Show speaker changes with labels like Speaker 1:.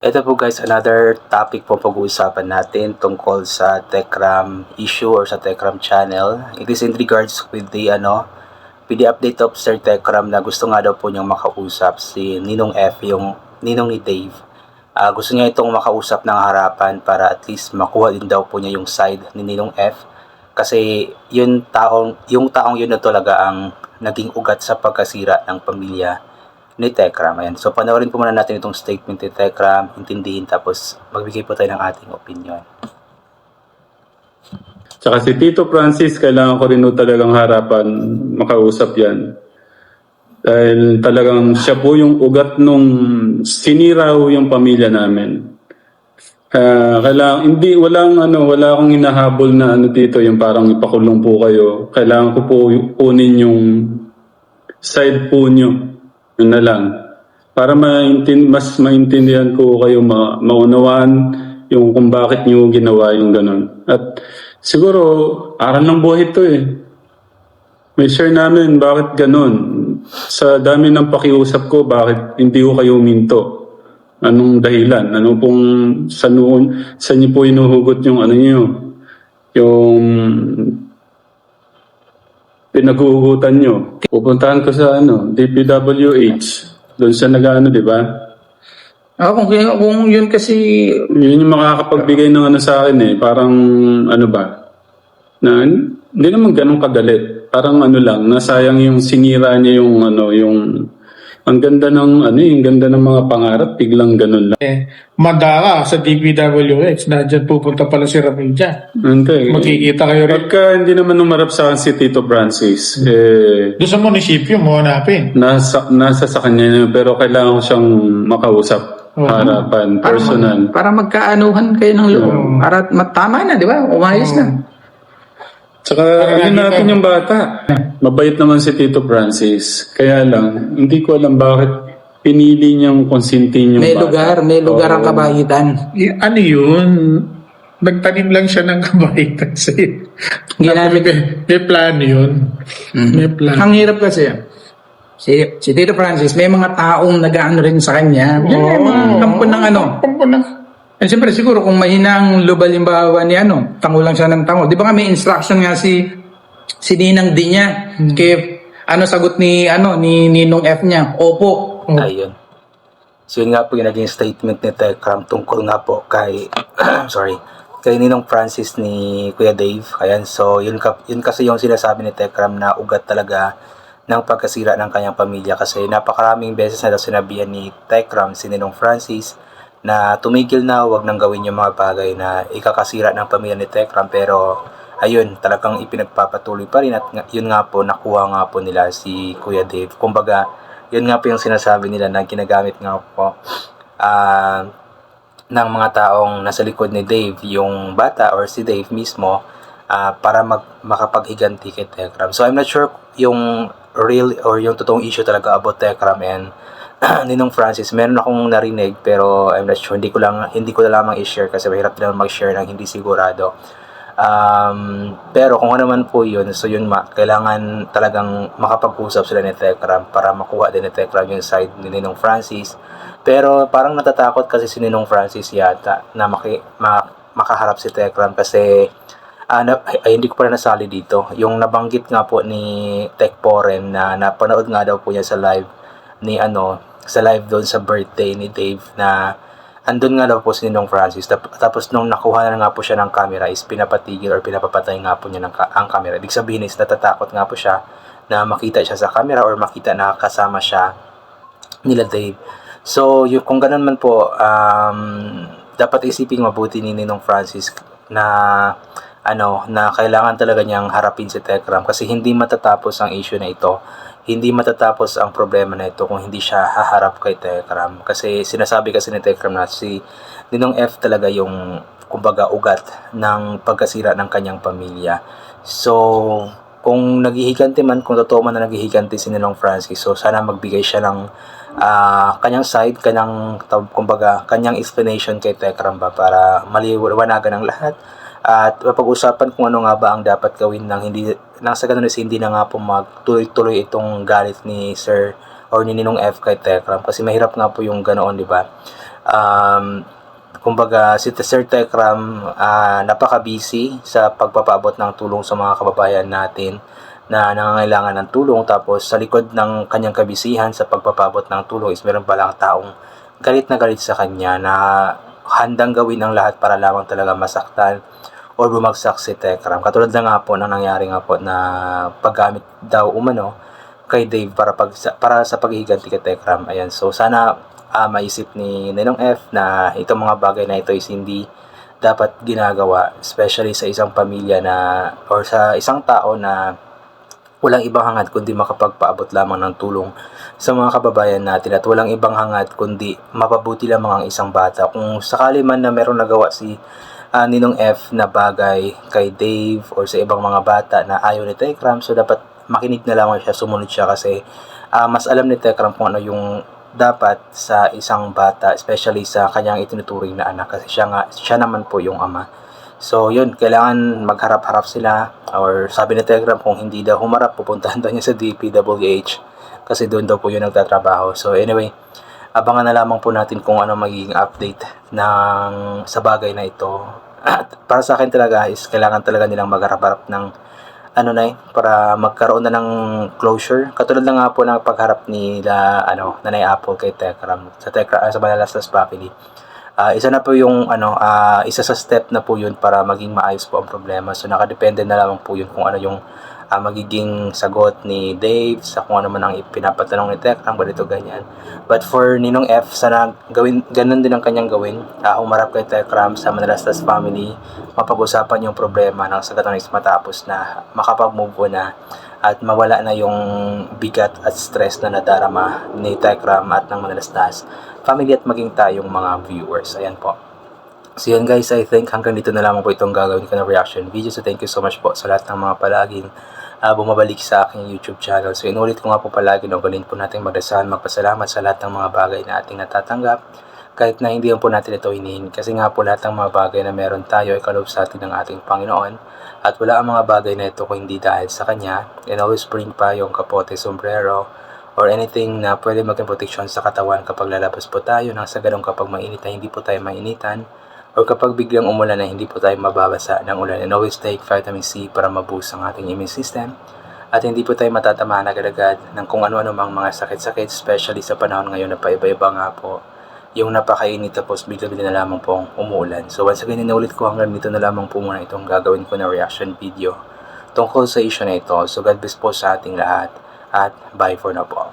Speaker 1: Ito po guys, another topic po pag-uusapan natin tungkol sa Techram issue or sa Techram channel. It is in regards with the ano, the update of Sir Techram na gusto nga daw po niyang makausap si Ninong F, yung Ninong ni Dave. Ah, gusto niya itong makausap ng harapan para at least makuha din daw po niya yung side ni Ninong F. Kasi yung taong, yung taong yun na talaga ang naging ugat sa pagkasira ng pamilya ni Tekram. Ayan. So, panoorin po muna natin itong statement ni Tekram, intindihin, tapos magbigay po tayo ng ating opinion.
Speaker 2: Tsaka si Tito Francis, kailangan ko rin talagang harapan, makausap yan. Dahil talagang siya po yung ugat nung sinira yung pamilya namin. Ah, kailangan, hindi, walang ano, wala akong hinahabol na ano dito, yung parang ipakulong po kayo. Kailangan ko po kunin yung side po nyo. Yun na lang. Para maintin, mas maintindihan ko kayo, ma, maunawaan yung kung bakit nyo ginawa yung ganun. At siguro, aral ng buhay to eh. May share namin, bakit ganun? Sa dami ng pakiusap ko, bakit hindi ko kayo minto? Anong dahilan? Ano pong sa noon, sa niyo po inuhugot yung ano niyo? Yung pinaghuhugutan nyo. Pupuntahan ko sa ano, DPWH. Doon siya nag-ano, di ba?
Speaker 3: Ah, kung, kung yun kasi,
Speaker 2: Yun yung makakapagbigay ng ano sa akin eh. Parang ano ba? Na, hindi naman ganun kadali. Parang ano lang, nasayang yung sinira niya yung ano, yung ang ganda ng ano, yung ganda ng mga pangarap, biglang ganun lang.
Speaker 3: eh, madara sa DPWH, na dyan pupunta pala si Ramil dyan.
Speaker 2: Hindi.
Speaker 3: Magkikita kayo rin.
Speaker 2: Pagka hindi naman umarap sa akin si Tito Francis, eh,
Speaker 3: Doon sa munisipyo mo, hanapin.
Speaker 2: nasa, nasa sa kanya yun, pero kailangan ko siyang makausap.
Speaker 3: Oo.
Speaker 2: Harapan,
Speaker 4: Para,
Speaker 2: personal.
Speaker 4: mag, para magkaanuhan kayo ng loob. Para matama na, di ba? Umayos na.
Speaker 2: Tsaka yun natin yung bata. Mabait naman si Tito Francis. Kaya lang, hindi ko alam bakit pinili niyang konsintin yung
Speaker 4: May
Speaker 2: bata.
Speaker 4: lugar, may lugar ang
Speaker 2: Oo.
Speaker 4: kabahitan.
Speaker 3: Y- ano yun? Nagtanim lang siya ng kabaitan sa'yo.
Speaker 4: Ginamit-
Speaker 3: may, may plano yun. May plano.
Speaker 4: Ang hirap kasi, si, si Tito Francis, may mga taong nag-ano rin sa kanya. Yan yung mga kampo ng ano.
Speaker 3: Kampo ng...
Speaker 4: Eh, siyempre, siguro kung mahina ang lubal yung bawa ni ano, tango lang siya ng tango. Di ba nga may instruction nga si si Ninang D niya kay ano sagot ni ano ni Ninong F niya? Opo.
Speaker 3: Oh.
Speaker 1: Ayun. So, yun nga po yung naging statement ni Tekram tungkol nga po kay, sorry, kay Ninong Francis ni Kuya Dave. Ayan, so yun, ka, yun kasi yung sinasabi ni Tekram na ugat talaga ng pagkasira ng kanyang pamilya kasi napakaraming beses na daw sinabihan ni Tekram si Ninong Francis na tumigil na, wag nang gawin yung mga bagay na ikakasira ng pamilya ni Tekram pero ayun, talagang ipinagpapatuloy pa rin at yun nga po, nakuha nga po nila si Kuya Dave. Kumbaga, yun nga po yung sinasabi nila na ginagamit nga po ah, ng mga taong nasa likod ni Dave, yung bata or si Dave mismo, ah, para mag, makapaghiganti kay Tekram. So I'm not sure yung real or yung totoong issue talaga about Tekram and Ninong Francis. Meron akong narinig pero I'm not sure. Hindi ko lang hindi ko na lamang i-share kasi mahirap naman mag-share ng hindi sigurado. Um, pero kung ano naman po yun, so yun ma, kailangan talagang makapag-usap sila ni Tekram para makuha din ni Tekram yung side ni Ninong Francis. Pero parang natatakot kasi si Ninong Francis yata na maki, ma, makaharap si Tekram kasi ah, na, ay, hindi ko pa rin nasali dito. Yung nabanggit nga po ni Tech Poren na napanood nga daw po niya sa live ni ano, sa live doon sa birthday ni Dave na andun nga daw po si Ninong Francis. Tap- Tapos nung nakuha na nga po siya ng camera is pinapatigil or pinapapatay nga po niya ng ang camera. Ibig sabihin is natatakot nga po siya na makita siya sa camera or makita na kasama siya nila Dave. So, yung, kung ganun man po, um, dapat isipin mabuti ni Ninong Francis na ano, na kailangan talaga niyang harapin si Tekram kasi hindi matatapos ang issue na ito. Hindi matatapos ang problema na ito kung hindi siya haharap kay Tekram. Kasi sinasabi kasi ni Tekram na si Ninong F talaga yung kumbaga ugat ng pagkasira ng kanyang pamilya. So, kung naghihiganti man, kung totoo man na naghihiganti si Ninong Francis, so sana magbigay siya ng ah, kanyang side, kanyang, kumbaga, kanyang explanation kay Tekram ba para maliwanagan ang lahat at mapag-usapan kung ano nga ba ang dapat gawin nang hindi nang sa ganun is hindi na nga po magtuloy-tuloy itong galit ni Sir or ni Ninong F kay Tekram kasi mahirap nga po yung ganoon, di ba? Um, kumbaga, si Sir Tekram ah, napaka-busy sa pagpapaabot ng tulong sa mga kababayan natin na nangangailangan ng tulong. Tapos, sa likod ng kanyang kabisihan sa pagpapaabot ng tulong is meron palang taong galit na galit sa kanya na handang gawin ang lahat para lamang talaga masaktan or bumagsak si Tekram. Katulad na nga po ng nangyari nga po na paggamit daw umano kay Dave para pag para sa paghihiganti kay Tekram. Ayan. So sana ah, maisip ni Ninong F na itong mga bagay na ito is hindi dapat ginagawa especially sa isang pamilya na or sa isang tao na walang ibang hangad kundi makapagpaabot lamang ng tulong sa mga kababayan natin at walang ibang hangad kundi mapabuti lamang ang isang bata. Kung sakali man na meron nagawa si ah, Ninong F na bagay kay Dave or sa ibang mga bata na ayaw ni Tekram, so dapat makinig na lamang siya, sumunod siya kasi ah, mas alam ni Tekram kung ano yung dapat sa isang bata, especially sa kanyang itinuturing na anak kasi siya, nga, siya naman po yung ama. So, yun, kailangan magharap-harap sila or sabi ni Telegram kung hindi daw humarap, pupuntahan daw niya sa DPWH kasi doon daw po yun nagtatrabaho. So, anyway, abangan na lamang po natin kung ano magiging update ng sa bagay na ito. At para sa akin talaga is kailangan talaga nilang magharap-harap ng ano na eh, para magkaroon na ng closure. Katulad na nga po ng pagharap nila, ano, Nanay Apple kay Tekram, sa Tekram, sa Manalastas family. Ah, isa na po yung ano, ah, isa sa step na po yun para maging maayos po ang problema. So nakadepende na lamang po yun kung ano yung ah, magiging sagot ni Dave sa kung ano man ang ipinapatanong ni Tekram, ganito ganyan. But for Ninong F, sana gawin, ganun din ang kanyang gawin. Ah, umarap kay Tekram sa Manalastas family, mapag-usapan yung problema ng sa is matapos na makapag-move on na at mawala na yung bigat at stress na nadarama ni Tekram at ng Manalastas family at maging tayong mga viewers. Ayan po. So yun guys, I think hanggang dito na lamang po itong gagawin ko na reaction video. So thank you so much po sa lahat ng mga palaging ah, bumabalik sa aking YouTube channel. So inulit ko nga po palagi na ugalin po natin magdasal, magpasalamat sa lahat ng mga bagay na ating natatanggap kahit na hindi po natin ito hinihin. Kasi nga po lahat ng mga bagay na meron tayo ay kaloob sa atin ng ating Panginoon. At wala ang mga bagay na ito kung hindi dahil sa Kanya. And always bring pa yung kapote, sombrero, or anything na pwede maging protection sa katawan kapag lalabas po tayo nang sa ganun kapag mainit na hindi po tayo mainitan or kapag biglang umulan na hindi po tayo mababasa ng ulan and always take vitamin C para maboost ang ating immune system at hindi po tayo matatamaan agad-agad ng kung ano-ano mang mga sakit-sakit especially sa panahon ngayon na paiba-iba nga po yung napakainit tapos bigla-bigla na lamang pong umuulan. So once again, inulit ko hanggang dito na lamang po muna itong gagawin ko na reaction video tungkol sa issue na ito. So God bless po sa ating lahat at bye for now po.